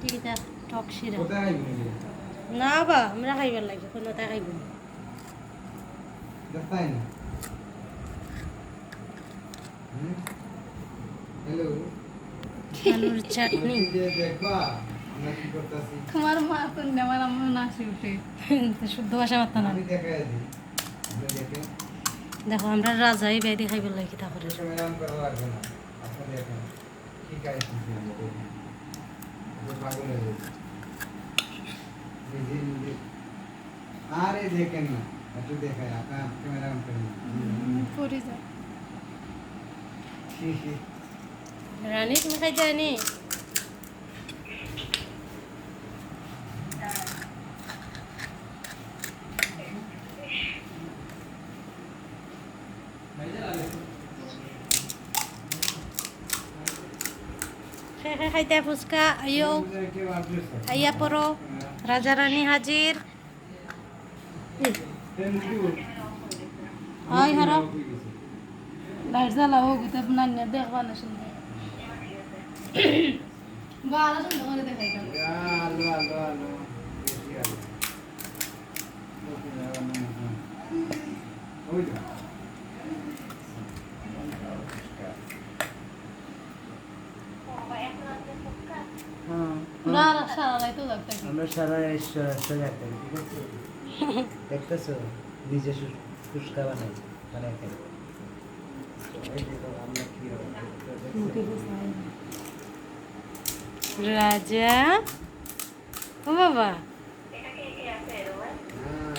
ঠিক টক শিরা। না বা আমরা খাইবার লাগে কোনো তা খাইব আলুর চাটনি। তোমার মা তো নেওয়ার আমার নাচি উঠে। শুদ্ধ ভাষা মাত্র না। দেখো। আমরা রাজাই বেদি খাইবার লাগে করা লাগবে না আপনি দেখেন ঠিক আছে পাগল হয়ে যাবে নিজে নিজে আরে দেখেন না একটু দেখায় আপনার ক্যামেরা অন করেন পড়ে যা হি হি রানী তুমি খাই যায়নি খাইতে ফুচকা আইও আইয়া পড়ো। রাজা রানী হাজির। হয় হার। লাইট জ্বালা হোক নিয়ে দেখবা না শুনতে আলো শুনতে দেখাই আলো আলো আলো। না সারা রাত তো দেখতে আমরা সারা ঈশ্বর ঠিক আছে? দেখতেছো? নিজে বানাই রাজা? ও বাবা। হ্যাঁ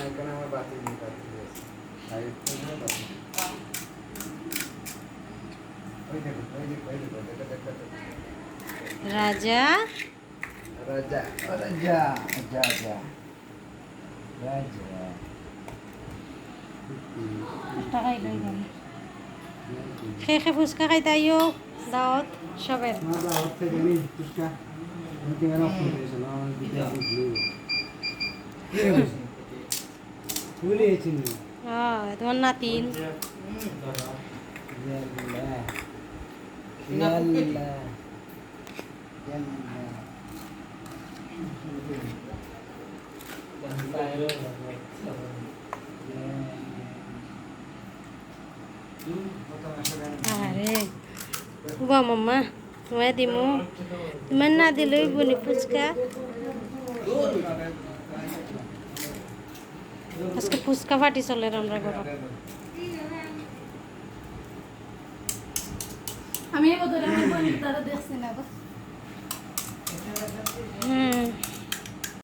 রাজা? লই গেল খেয়ে খেয়ে ফুচকা খাইতে আইও দাওয়াত সবের না দাও হচ্ছে জানি পুষ্কা আমি ক্যামেরা অফ করে দিয়েছিলাম আমার দিতে আসি ব্লু কি হয়েছে ভুলে গেছি হ্যাঁ তোমার নাতিন ইয়াল্লা ইয়াল্লা আরে খুবা মাম্মা তোমায় দিমু। তোমার না দিলেই বনি ফুচকা। আজকে ফুচকা ফাটি চলে আমরা ঘর। আমি হুম।